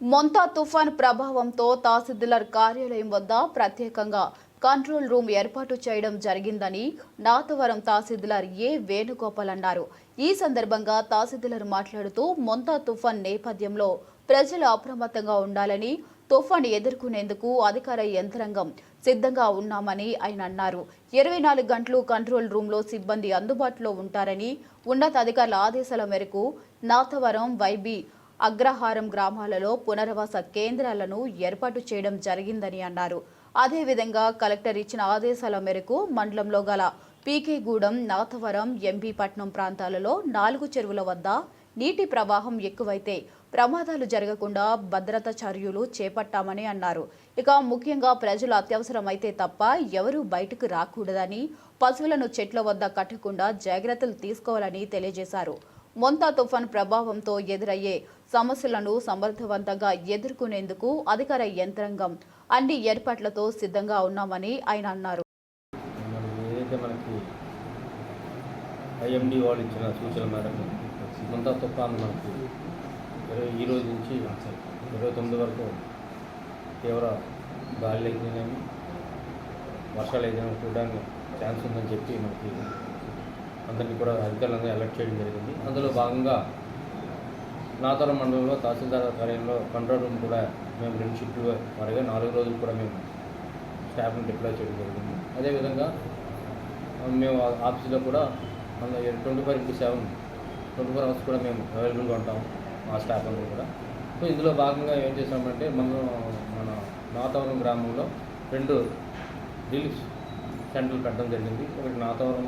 మొంతా తుఫాన్ ప్రభావంతో తహసీల్దార్ కార్యాలయం వద్ద ప్రత్యేకంగా కంట్రోల్ రూమ్ ఏర్పాటు చేయడం జరిగిందని నాతవరం తహసీల్దార్ ఏ వేణుగోపాల్ అన్నారు. ఈ సందర్భంగా తహసీల్దార్ మాట్లాడుతూ మొంతా తుఫాన్ నేపథ్యంలో ప్రజలు అప్రమత్తంగా ఉండాలని తుఫాన్ ఎదుర్కొనేందుకు అధికార యంత్రాంగం సిద్ధంగా ఉన్నామని ఆయన అన్నారు. ఇరవై నాలుగు గంటలు కంట్రోల్ రూమ్లో సిబ్బంది అందుబాటులో ఉంటారని ఉన్నతాధికారుల ఆదేశాల మేరకు నాతవరం వైబీ అగ్రహారం గ్రామాలలో పునరావాస కేంద్రాలను ఏర్పాటు చేయడం జరిగిందని అన్నారు. అదేవిధంగా కలెక్టర్ ఇచ్చిన ఆదేశాల మేరకు మండలంలో గల పీకేగూడెం నాథవరం ఎంపీపట్నం ప్రాంతాలలో నాలుగు చెరువుల వద్ద నీటి ప్రవాహం ఎక్కువైతే ప్రమాదాలు జరగకుండా భద్రతా చర్యలు చేపట్టామని అన్నారు. ఇక ముఖ్యంగా ప్రజలు అత్యవసరమైతే తప్ప ఎవరూ బయటకు రాకూడదని పశువులను చెట్ల వద్ద కట్టకుండా జాగ్రత్తలు తీసుకోవాలని తెలియజేశారు. మొంతా తుఫాన్ ప్రభావంతో ఎదురయ్యే సమస్యలను సమర్థవంతంగా ఎదుర్కొనేందుకు అధికార యంత్రాంగం అన్ని ఏర్పాట్లతో సిద్ధంగా ఉన్నామని ఆయన అన్నారు. ఐఎండి వాళ్ళు ఇచ్చిన సూచన మేరకు ముంతా తుఫాన్ మనకు ఇరవై ఈ రోజు నుంచి ఇరవై తొమ్మిది వరకు తీవ్ర గాలి అయితేనేమి వర్షాలు ఏదైనా చూడడానికి ఛాన్స్ ఉందని చెప్పి మనకి అందరినీ కూడా అధికారులందరూ అలర్ట్ చేయడం జరిగింది. అందులో భాగంగా నాతరం మండలంలో తహసీల్దార్ కార్యాలయంలో కంట్రోల్ రూమ్ కూడా మేము రెండు షిఫ్ట్లు వారిగా నాలుగు రోజులు కూడా మేము స్టాఫ్ని డిప్లాయ్ చేయడం జరిగింది. అదేవిధంగా మేము ఆఫీసులో కూడా మన twenty four into seven twenty four hours కూడా మేము అవైలబుల్గా ఉంటాం మా స్టాఫ్ అందరూ కూడా. సో ఇందులో భాగంగా ఏం చేసామంటే మనం మన నాతవరం గ్రామంలో రెండు రిలీఫ్ సెంటర్లు పెట్టడం జరిగింది. ఒకటి నాతవరం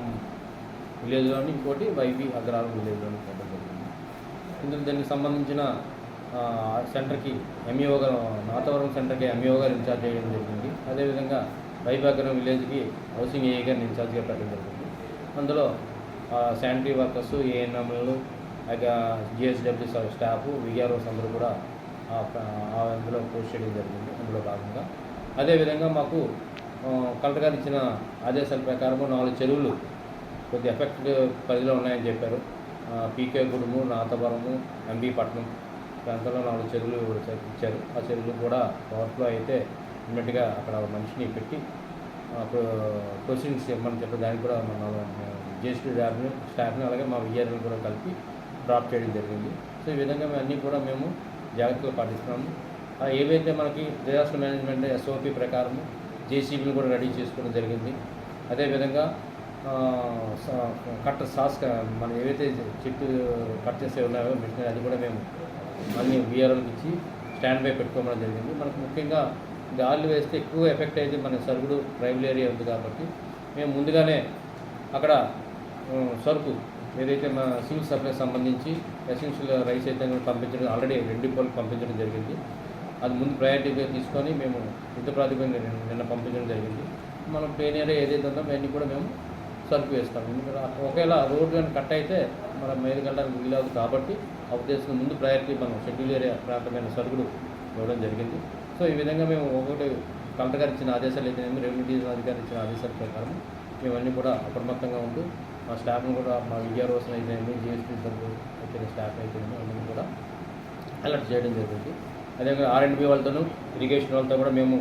విలేజ్లోని ఇంకోటి వైబీ అగ్రహారం విలేజ్లోని పెట్టడం జరిగింది. ఇందులో దీనికి సంబంధించిన సెంటర్కి ఎంఈఓ గారు నాతవరం సెంటర్కి ఎంఈఓ గారు ఇన్ఛార్జ్ చేయడం జరిగింది. అదేవిధంగా వైభాగరం విలేజ్కి హౌసింగ్ ఏఏ గారిని ఇన్ఛార్జ్గా పెట్టడం జరిగింది. అందులో శానిటరీ వర్కర్స్ ఏఎన్ఎంలు అలాగే జిఎస్డబ్ల్యూ స్టాఫ్ విఆర్ఓస్ అందరూ కూడా ఆ ప్ర- ఆ అందులో పోస్ట్ చేయడం జరిగింది. అందులో భాగంగా. అదేవిధంగా మాకు కలెక్టర్ గారు ఇచ్చిన ఆదేశాల ప్రకారము నాలుగు చెరువులు కొద్ది ఎఫెక్ట్ పరిధిలో ఉన్నాయని చెప్పారు. పీకే గుడుము నాతవరము ఎంబీ పట్నం ప్రాంతంలో నాలుగు చెరువులు ఇచ్చారు. ఆ చెరువులు కూడా ఓవర్ఫ్లో అయితే ఇమ్మీడియట్గా అక్కడ మనిషిని పెట్టి క్వశ్చన్స్ ఇవ్వమని చెప్పి దానికి కూడా మన జిఎస్టీ స్టాఫ్ని స్టాఫ్ని అలాగే మా విఆర్ని కూడా కలిపి డ్రాప్ చేయడం జరిగింది. సో ఈ విధంగా అన్నీ కూడా మేము జాగ్రత్తలు పాటిస్తున్నాము. ఏవైతే మనకి డిజాస్టర్ మేనేజ్మెంట్ ఎస్ఓపి ప్రకారం జేసీబీని కూడా రెడీ చేసుకోవడం జరిగింది. అదేవిధంగా ఆ, కట్ట సాస్ మనం ఏవైతే చెట్టు కట్ చేసే ఉన్నాయో మిషన్ అది కూడా మేము అన్ని విఆర్ఓకి ఇచ్చి స్టాండ్ బై పెట్టుకోవడం జరిగింది. మనకు ముఖ్యంగా గాలి వేస్తే ఎక్కువ ఎఫెక్ట్ అయితే మన సరుకుడు ట్రైబల్ ఏరియా ఉంది కాబట్టి మేము ముందుగానే అక్కడ సరుకు ఏదైతే మన సివిల్ సప్లైకి సంబంధించి ఎసెన్షియల్ రైస్ అయితే పంపించడం ఆల్రెడీ రెండు డిపోలకు పంపించడం జరిగింది. అది ముందు ప్రయారిటీగా తీసుకొని మేము యుద్ధ ప్రాతిపదికన నిన్న- నిన్న పంపించడం జరిగింది. మనం ప్లేన్ ఏరియా ఏదైతే ఉందో అవన్నీ కూడా మేము తలుపు వేస్తాం. ఎందుకంటే ఒకవేళ రోడ్డు కానీ కట్ అయితే మనం మీదకి వెళ్ళడానికి వీలవుదు కాబట్టి ఆ ఉద్దేశం ముందు ప్రయారిటీ మనం షెడ్యూల్ ఏరియా ప్రాంతమైన సరుకులు ఇవ్వడం జరిగింది. సో ఈ విధంగా మేము ఒకటి కలెక్టర్ గారు ఇచ్చిన ఆదేశాలు అయితే రెవెన్యూ డివిజన్ అధికారి ఇచ్చిన ఆదేశాల ప్రకారం మేమన్నీ కూడా అప్రమత్తంగా ఉంటూ మా స్టాఫ్ను కూడా మా విఆర్ఓస్ అయితే జిఎస్టీ సరుకు వచ్చిన స్టాఫ్ అయితే అన్నీ కూడా అలర్ట్ చేయడం జరిగింది. అదేవిధంగా ఆర్ఎండ్బి వాళ్ళతోనూ ఇరిగేషన్ వాళ్ళతో కూడా మేము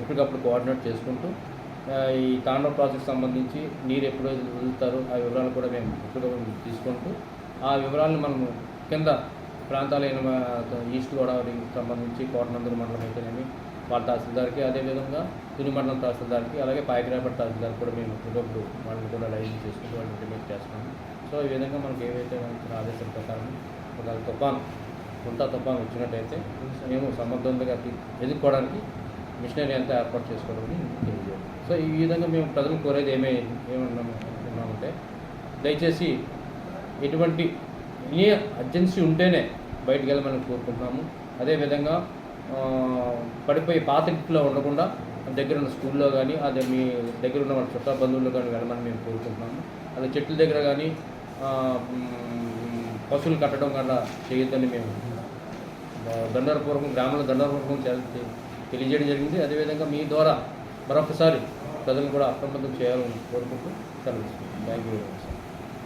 ఎప్పటికప్పుడు కోఆర్డినేట్ చేసుకుంటూ ఈ తాండవ ప్రాజెక్ట్ సంబంధించి నీరు ఎప్పుడు వదులుతారు ఆ వివరాలు కూడా మేము ఇప్పుడు తీసుకుంటూ ఆ వివరాలను మనము కింద ప్రాంతాలైన ఈస్ట్ గోదావరికి సంబంధించి కోటనందూరు మండలం అయితేనేమి వాళ్ళ తహసీల్దార్కి అదేవిధంగా తుని మండలం తహసీల్దార్కి అలాగే పాయకరాపేట తహసీల్దార్కి కూడా మేము ఎప్పటికప్పుడు వాళ్ళని కూడా లైన్ చేసుకుంటూ వాళ్ళని ఇంటిమేట్ చేస్తున్నాము. సో ఈ విధంగా మనకి ఏవైతే మనకి ఆదేశం ప్రకారం ఒక తుఫాన్ కొంత తుఫాన్ వచ్చినట్టయితే మేము సమర్థవంతంగా ఎదుర్కోవడానికి మిషనరీ అంతా ఏర్పాటు చేసుకోవడం తెలియజేయాలి సో ఈ విధంగా మేము ప్రజలు కోరేది ఏమే ఏమన్నాము దయచేసి ఎటువంటి ఎనీ అర్జెన్సీ ఉంటేనే బయటికి వెళ్ళమని కోరుకుంటున్నాము. అదేవిధంగా పడిపోయి పాత ఇంట్లో ఉండకుండా దగ్గర ఉన్న స్కూల్లో కానీ అదే మీ దగ్గర ఉన్న వాళ్ళ చుట్టాల బంధువుల్లో కానీ వెళ్ళమని మేము కోరుకుంటున్నాము. అలా చెట్ల దగ్గర కానీ పశువులు కట్టడం కన్నా చేయొద్దని మేము దండరపూర్వకం గ్రామంలో దండరపూర్వకం చేయాలి తెలియజేయడం జరిగింది. అదేవిధంగా మీ ద్వారా మరొకసారి ప్రజలను కూడా అప్రమత్తం చేయాలని కోరుకుంటూ సెలవు థ్యాంక్ యూ